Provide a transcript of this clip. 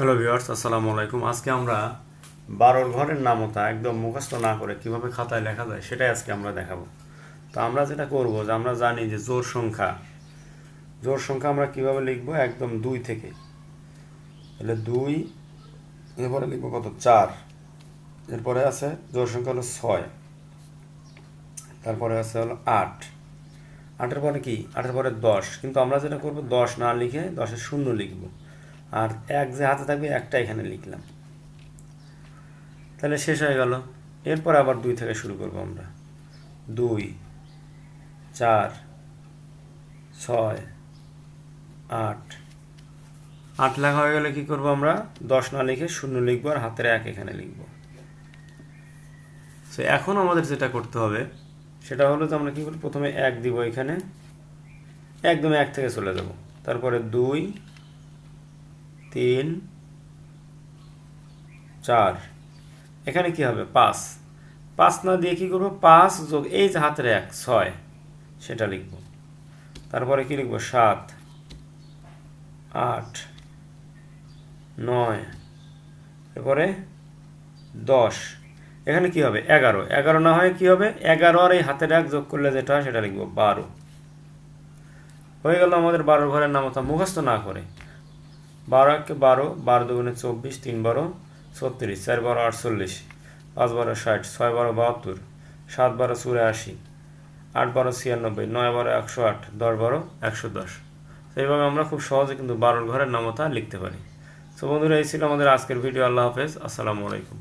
Hello viewers আসসালামু আলাইকুম। আজকে আমরা বারোর ঘরের নামতা একদম মুখস্থ না করে কীভাবে খাতায় লেখা যায় সেটাই আজকে আমরা দেখাবো। তো আমরা যেটা করব যে আমরা জানি যে জোর সংখ্যা। জোর সংখ্যা আমরা কীভাবে লিখব? একদম দুই থেকে। তাহলে দুই, এরপরে লিখব কত? চার। এরপরে আছে জোর সংখ্যা হলো ছয়। তারপরে আছে হলো আট। আটের পরে কি? আটের পরে দশ। কিন্তু আমরা যেটা করব, দশ না লিখে দশের শূন্য লিখব। আর এক যে হাতে থাকবে একটা এখানে লিখলাম। তাহলে শেষ হয়ে গেল। এরপর আবার দুই থেকে শুরু করব আমরা। দুই, চার, ছয়, আট। আট লেখা হয়ে গেলে কি করব আমরা? দশ না লিখে শূন্য লিখব আর হাতের এক এখানে লিখব। সো এখন আমাদের যেটা করতে হবে, সেটা হলো তো আমরা কী করি? প্রথমে এক দিব এখানে। একদম এক থেকে চলে যাব। তারপরে দুই তিন, চার। এখানে কি হবে? পাঁচ। পাঁচ না দিয়ে কি করব? পাঁচ যোগ এই যে হাতের এক, ছয়, সেটা লিখব। তারপরে কি লিখব? সাত, আট, নয়, এরপরে দশ। এখানে কি হবে? এগারো। এগারো না হয় কি হবে? এগারো আর এই হাতের এক যোগ করলে যেটা হয় সেটা লিখব বারো। হয়ে গেল আমাদের বারো ঘরের নামতা মুখস্থ না করে। বারো একে বারো বারো দুগুণে চব্বিশ তিন বারো ছত্রিশ চার বারো আটচল্লিশ পাঁচ বারো ষাট ছয় বারো বাহাত্তর সাত বারো চুরাশি আট বারো ছিয়ানব্বই নয় বারো একশো আট দশ বারো একশো দশ। এইভাবে আমরা খুব সহজে কিন্তু বারোর ঘরের নামতা লিখতে পারি। তো বন্ধুরা, এই ছিল আমাদের আজকের ভিডিও। আল্লাহ হাফেজ। আসসালামু আলাইকুম।